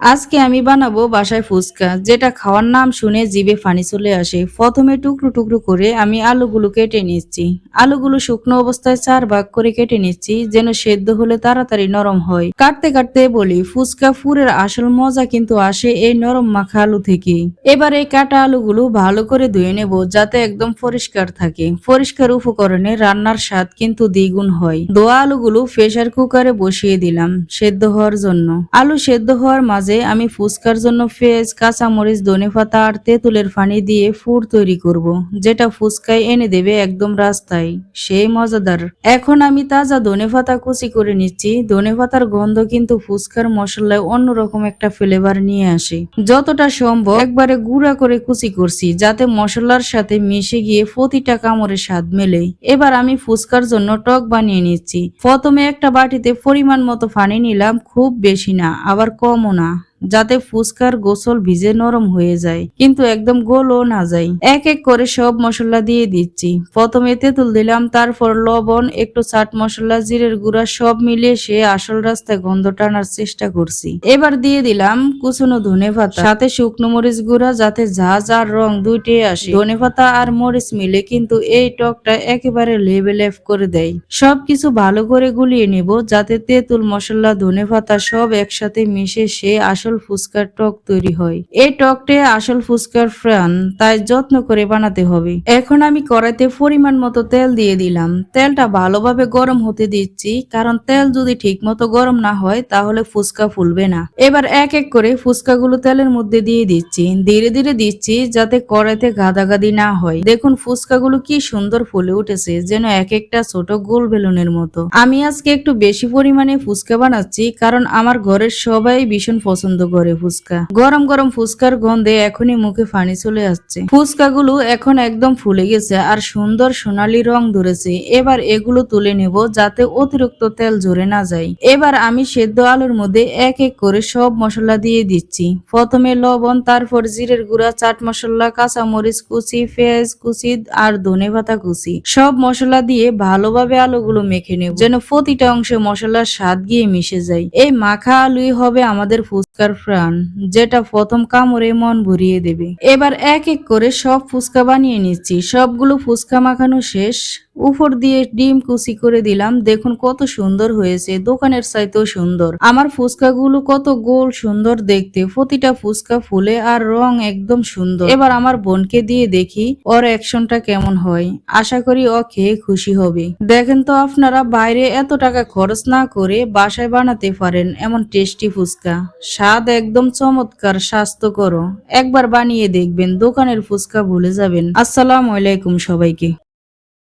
আজকে আমি বানাবো বাসায় ফুচকা, যেটা খাওয়ার নাম শুনে জিভে পানি চলে আসে। প্রথমে টুকরো টুকরো করে আমি আলুগুলো কেটে নিচ্ছি। আলুগুলো শুকনো অবস্থায় চার ভাগ করে কেটে নিচ্ছি, যেন সেদ্ধ হলে তাড়াতাড়ি নরম হয়। কাটতে কাটতে বলি, ফুচকা ফুরের আসল মজা কিন্তু আসে এই নরম মাখা আলু থেকে। এবার এই কাটা আলুগুলো ভালো করে ধুয়ে নেব, যাতে একদম পরিষ্কার থাকে। পরিষ্কার উপকরণে রান্নার স্বাদ কিন্তু দ্বিগুণ হয়। দোয়া আলুগুলো প্রেসার কুকারে বসিয়ে দিলাম, সেদ্ধ হওয়ার জন্য। আলু সেদ্ধ হওয়ার মাঝে আমি ফুচকার জন্য পেঁয়াজ কাঁচামরিচ ধনেপাতা আর তেঁতুলের পানি দিয়ে ফুড তৈরি করব। যেটা ফুচকায় এনে দেবে একদম রাস্তায়। সেই মজাদার। এখন আমি তাজা ধনেপাতা কুচি করে নিচ্ছি। ধনেপাতার গন্ধ কিন্তু ফুচকার মশলায় অন্যরকম একটা ফ্লেভার নিয়ে আসে। যতটা সম্ভব একবারে গুঁড়া করে কুচি করছি, যাতে মশলার সাথে মিশে গিয়ে প্রতিটা কামড়ে স্বাদ মেলে। এবার আমি ফুচকার জন্য টক বানিয়ে নিচ্ছি। প্রথমে একটা বাটিতে পরিমাণ মতো ফানি নিলাম, খুব বেশি না, আবার কমও না। যাতে ফুচকার গোসল ভিজে নরম হয়ে যায়। কিন্তু একদম গোলও না যায়। এক এক করে সব মশলা দিয়ে দিচ্ছি। প্রথমে তেঁতুল দিলাম, তারপর লবণ, একটু চাট মশলা, জিরের গুঁড়া, সব মিলিয়ে সে আসল রাস্তায় গন্ধ টানার চেষ্টা করছি। এবার দিয়ে দিলাম কুচনো ধনে পাতা। সাথে শুকনো মরিচ গুঁড়া, যাতে ঝাঁজ আর রং দুইটি আসে। ধনে পাতা আর মরিচ মিলে কিন্তু এই টকটা একেবারে লেভেল এফ করে দেয়। সবকিছু ভালো করে গুলিয়ে নেব, যাতে তেঁতুল মশলা, ধনে পাতা সব একসাথে মিশে সে আসল ফুচকার টক তৈরি হয়। এই টকটে আসল ফুচকার ফ্রান, তাই যত্ন করে বানাতে হবে। এখন আমি কড়াইতে পরিমাণ মতো তেল দিয়ে দিলাম। তেলটা ভালোভাবে গরম হতে দিচ্ছি, কারণ তেল যদি ঠিক মতো গরম না হয়, তাহলে ফুচকা ফুলবে না। এবার এক এক করে ফুচকাগুলো তেলের মধ্যে দিয়ে দিচ্ছি। ধীরে ধীরে দিচ্ছি যাতে কড়াইতে গাদাগাদি না হয়। দেখুন ফুচকাগুলো কি সুন্দর ফুলে উঠেছে, যেন এক একটা ছোট গোল বেলুনের মতো। আমি আজকে একটু বেশি পরিমাণে ফুচকা বানাচ্ছি, কারণ আমার ঘরের সবাই ভীষণ পছন্দ করে ফুচকা। গরম গরম ফুচকার গন্ধে এখনই মুখে পানি চলে আসছে। ফুচকাগুলো এখন একদম ফুলে গেছে আর সুন্দর সোনালী রং ধরেছে। এবার এগুলো তুলে নেব যাতে অতিরিক্ত তেল ঝরে না যায়। এবার আমি সেদ্ধ আলুর মধ্যে এক এক করে সব মশলা দিয়ে দিচ্ছি। প্রথমে লবণ, তারপর জিরের গুঁড়া, চাট মশলা কাঁচা মরিচ কুচি, পেঁয়াজ কুচি আর ধনে পাতা কুচি। সব মশলা দিয়ে ভালোভাবে আলুগুলো মেখে নেব। যেন প্রতিটা অংশে মশলার স্বাদ গিয়ে মিশে যায়। এই মাখা আলুই হবে আমাদের ফুচকার প্রাণ, যেটা প্রথম কামড়ে মন ভরিয়ে দেবে। এবার এক এক করে সব ফুচকা বানিয়ে নিচ্ছি। সবগুলো ফুচকা মাখানো শেষ। উপর দিয়ে ডিম কুচি করে দিলাম। দেখুন কত সুন্দর হয়েছে। দোকানের চাইতেও সুন্দর। আমার ফুচকাগুলো কত গোল সুন্দর দেখতে। প্রতিটা ফুচকা ফুলে আর রং একদম সুন্দর। এবার আমার বোনকে দিয়ে দেখি ওর অ্যাকশনটা কেমন হয়। আশা করি ও খেয়ে খুশি হবে। দেখেন তো আপনারা, বাইরে এত টাকা খরচ না করে বাসায় বানাতে পারেন এমন টেস্টি ফুচকা। স্বাদ একদম চমৎকার স্বাস্থ্যকর একবার বানিয়ে দেখবেন, দোকানের ফুচকা ভুলে যাবেন। আসসালাম আলাইকুম সবাইকে।